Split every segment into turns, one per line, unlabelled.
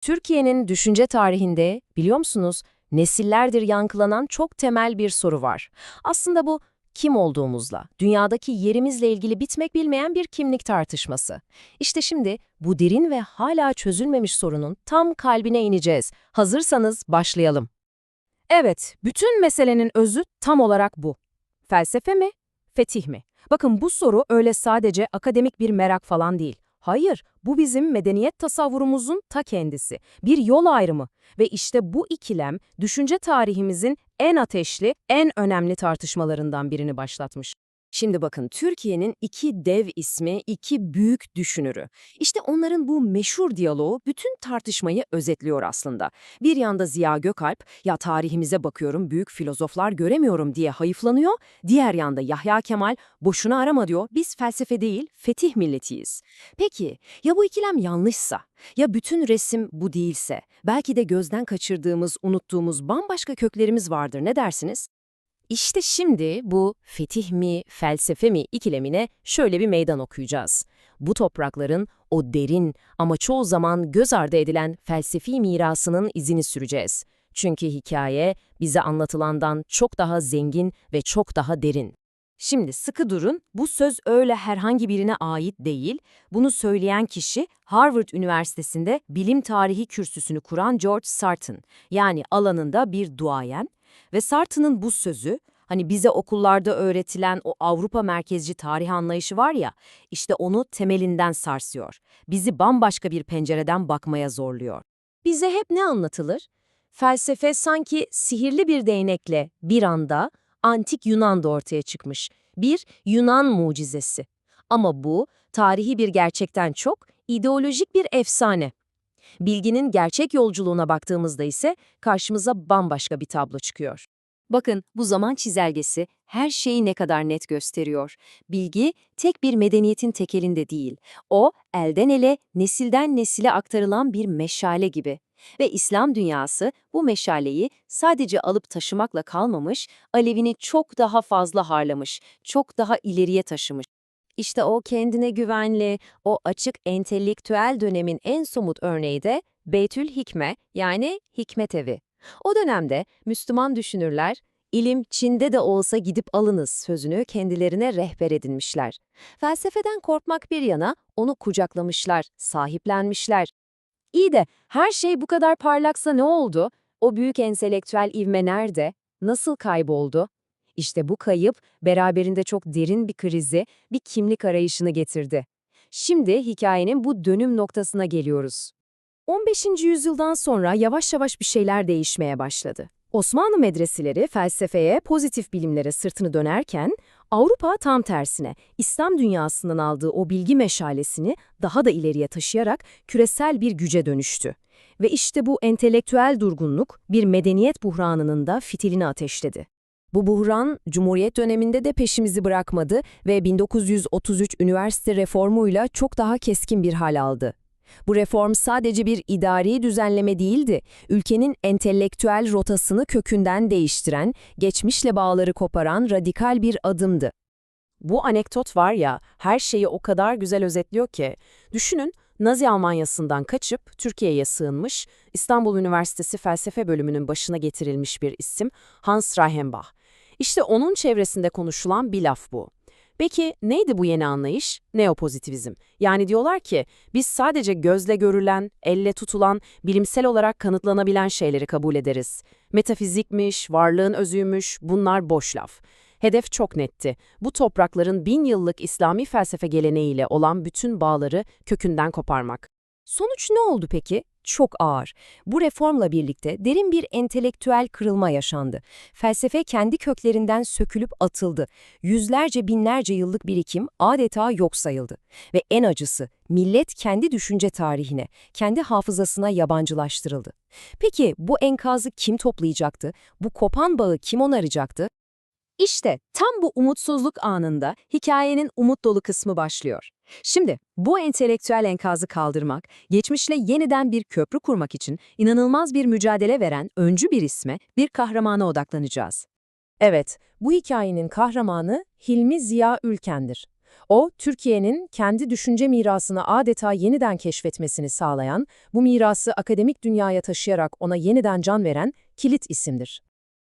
Türkiye'nin düşünce tarihinde biliyor musunuz nesillerdir yankılanan çok temel bir soru var. Aslında bu kim olduğumuzla, dünyadaki yerimizle ilgili bitmek bilmeyen bir kimlik tartışması. İşte şimdi bu derin ve hala çözülmemiş sorunun tam kalbine ineceğiz. Hazırsanız başlayalım. Evet, bütün meselenin özü tam olarak bu. Felsefe mi, fetih mi? Bakın bu soru öyle sadece akademik bir merak falan değil. Hayır, bu bizim medeniyet tasavvurumuzun ta kendisi. Bir yol ayrımı ve işte bu ikilem düşünce tarihimizin en ateşli, en önemli tartışmalarından birini başlatmış. Şimdi bakın Türkiye'nin iki dev ismi, iki büyük düşünürü. İşte onların bu meşhur diyaloğu bütün tartışmayı özetliyor aslında. Bir yanda Ziya Gökalp, ya tarihimize bakıyorum büyük filozoflar göremiyorum diye hayıflanıyor. Diğer yanda Yahya Kemal, boşuna arama diyor, biz felsefe değil, fetih milletiyiz. Peki, ya bu ikilem yanlışsa? Ya bütün resim bu değilse? Belki de gözden kaçırdığımız, unuttuğumuz bambaşka köklerimiz vardır, ne dersiniz? İşte şimdi bu fetih mi, felsefe mi ikilemine şöyle bir meydan okuyacağız. Bu toprakların o derin ama çoğu zaman göz ardı edilen felsefi mirasının izini süreceğiz. Çünkü hikaye bize anlatılandan çok daha zengin ve çok daha derin. Şimdi sıkı durun, bu söz öyle herhangi birine ait değil. Bunu söyleyen kişi Harvard Üniversitesi'nde bilim tarihi kürsüsünü kuran George Sarton. Yani alanında bir duayen ve Sartre'ın bu sözü, hani bize okullarda öğretilen o Avrupa merkezci tarih anlayışı var ya, işte onu temelinden sarsıyor. Bizi bambaşka bir pencereden bakmaya zorluyor. Bize hep ne anlatılır? Felsefe sanki sihirli bir değnekle bir anda antik Yunan'da ortaya çıkmış. Bir Yunan mucizesi. Ama bu tarihi bir gerçekten çok ideolojik bir efsane. Bilginin gerçek yolculuğuna baktığımızda ise karşımıza bambaşka bir tablo çıkıyor. Bakın bu zaman çizelgesi her şeyi ne kadar net gösteriyor. Bilgi tek bir medeniyetin tekelinde değil. O elden ele, nesilden nesile aktarılan bir meşale gibi. Ve İslam dünyası bu meşaleyi sadece alıp taşımakla kalmamış, alevini çok daha fazla harlamış, çok daha ileriye taşımış. İşte o kendine güvenli, o açık entelektüel dönemin en somut örneği de Beytül Hikme yani Hikmet Evi. O dönemde Müslüman düşünürler, ilim Çin'de de olsa gidip alınız sözünü kendilerine rehber edinmişler. Felsefeden korkmak bir yana onu kucaklamışlar, sahiplenmişler. İyi de her şey bu kadar parlaksa ne oldu? O büyük entelektüel ivme nerede? Nasıl kayboldu? İşte bu kayıp beraberinde çok derin bir krizi, bir kimlik arayışını getirdi. Şimdi hikayenin bu dönüm noktasına geliyoruz. 15. yüzyıldan sonra yavaş yavaş bir şeyler değişmeye başladı. Osmanlı medreseleri felsefeye, pozitif bilimlere sırtını dönerken, Avrupa tam tersine İslam dünyasından aldığı o bilgi meşalesini daha da ileriye taşıyarak küresel bir güce dönüştü. Ve işte bu entelektüel durgunluk bir medeniyet buhranının da fitilini ateşledi. Bu buhran, Cumhuriyet döneminde de peşimizi bırakmadı ve 1933 üniversite reformuyla çok daha keskin bir hal aldı. Bu reform sadece bir idari düzenleme değildi, ülkenin entelektüel rotasını kökünden değiştiren, geçmişle bağları koparan radikal bir adımdı. Bu anekdot var ya, her şeyi o kadar güzel özetliyor ki, düşünün, Nazi Almanyası'ndan kaçıp Türkiye'ye sığınmış, İstanbul Üniversitesi Felsefe Bölümünün başına getirilmiş bir isim Hans Reichenbach. İşte onun çevresinde konuşulan bir laf bu. Peki neydi bu yeni anlayış? Neopozitivizm. Yani diyorlar ki biz sadece gözle görülen, elle tutulan, bilimsel olarak kanıtlanabilen şeyleri kabul ederiz. Metafizikmiş, varlığın özüymüş bunlar boş laf. Hedef çok netti. Bu toprakların bin yıllık İslami felsefe geleneğiyle olan bütün bağları kökünden koparmak. Sonuç ne oldu peki? Çok ağır. Bu reformla birlikte derin bir entelektüel kırılma yaşandı. Felsefe kendi köklerinden sökülüp atıldı. Yüzlerce binlerce yıllık birikim adeta yok sayıldı. Ve en acısı millet kendi düşünce tarihine, kendi hafızasına yabancılaştırıldı. Peki bu enkazı kim toplayacaktı? Bu kopan bağı kim onaracaktı? İşte tam bu umutsuzluk anında hikayenin umut dolu kısmı başlıyor. Şimdi bu entelektüel enkazı kaldırmak, geçmişle yeniden bir köprü kurmak için inanılmaz bir mücadele veren öncü bir isme, bir kahramana odaklanacağız. Evet, bu hikayenin kahramanı Hilmi Ziya Ülken'dir. O, Türkiye'nin kendi düşünce mirasını adeta yeniden keşfetmesini sağlayan, bu mirası akademik dünyaya taşıyarak ona yeniden can veren kilit isimdir.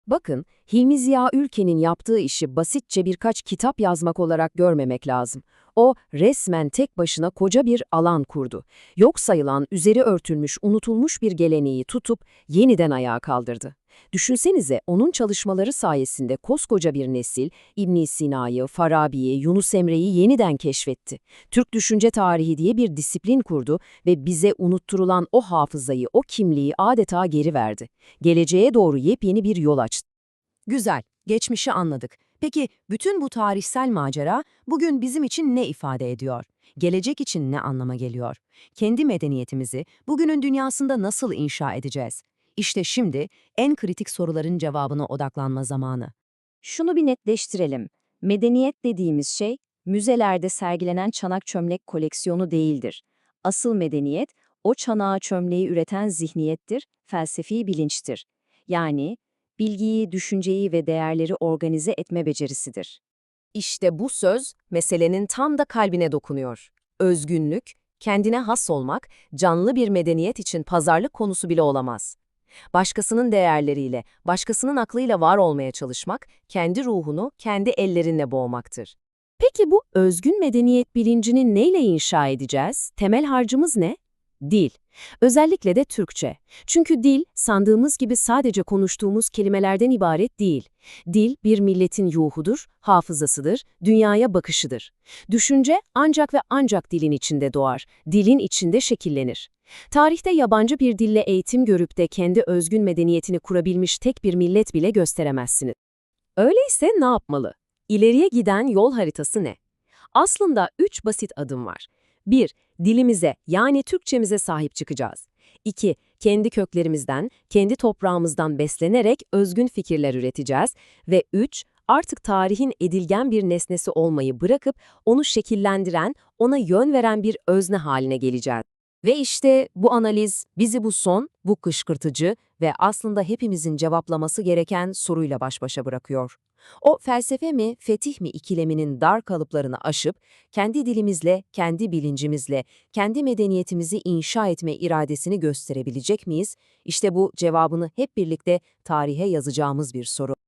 Bakın, Hilmi Ziya Ülken'in yaptığı işi basitçe birkaç kitap yazmak olarak görmemek lazım. O, resmen tek başına koca bir alan kurdu. Yok sayılan, üzeri örtülmüş, unutulmuş bir geleneği tutup yeniden ayağa kaldırdı. Düşünsenize onun çalışmaları sayesinde koskoca bir nesil ibn Sina'yı, Farabi'yi, Yunus Emre'yi yeniden keşfetti. Türk düşünce tarihi diye bir disiplin kurdu ve bize unutturulan o hafızayı, o kimliği adeta geri verdi. Geleceğe doğru yepyeni bir yol açtı. Güzel, geçmişi anladık. Peki bütün bu tarihsel macera bugün bizim için ne ifade ediyor? Gelecek için ne anlama geliyor? Kendi medeniyetimizi bugünün dünyasında nasıl inşa edeceğiz? İşte şimdi en kritik soruların cevabına odaklanma zamanı.
Şunu bir netleştirelim. Medeniyet dediğimiz şey, müzelerde sergilenen çanak çömlek koleksiyonu değildir. Asıl medeniyet, o çanağı çömleği üreten zihniyettir, felsefi bilinçtir. Yani, bilgiyi, düşünceyi ve değerleri organize etme becerisidir.
İşte bu söz meselenin tam da kalbine dokunuyor. Özgünlük, kendine has olmak, canlı bir medeniyet için pazarlık konusu bile olamaz. Başkasının değerleriyle, başkasının aklıyla var olmaya çalışmak, kendi ruhunu kendi ellerinle boğmaktır. Peki bu özgün medeniyet bilincini neyle inşa edeceğiz? Temel harcımız ne? Dil. Özellikle de Türkçe. Çünkü dil, sandığımız gibi sadece konuştuğumuz kelimelerden ibaret değil. Dil, bir milletin yuhudur, hafızasıdır, dünyaya bakışıdır. Düşünce ancak ve ancak dilin içinde doğar, dilin içinde şekillenir. Tarihte yabancı bir dille eğitim görüp de kendi özgün medeniyetini kurabilmiş tek bir millet bile gösteremezsiniz. Öyleyse ne yapmalı? İleriye giden yol haritası ne? Aslında üç basit adım var. 1. Dilimize yani Türkçemize sahip çıkacağız. 2. Kendi köklerimizden, kendi toprağımızdan beslenerek özgün fikirler üreteceğiz. Ve 3. Artık tarihin edilgen bir nesnesi olmayı bırakıp onu şekillendiren, ona yön veren bir özne haline geleceğiz. Ve işte bu analiz bizi bu son, bu kışkırtıcı ve aslında hepimizin cevaplaması gereken soruyla baş başa bırakıyor. O felsefe mi, fetih mi ikileminin dar kalıplarını aşıp, kendi dilimizle, kendi bilincimizle, kendi medeniyetimizi inşa etme iradesini gösterebilecek miyiz? İşte bu cevabını hep birlikte tarihe yazacağımız bir soru.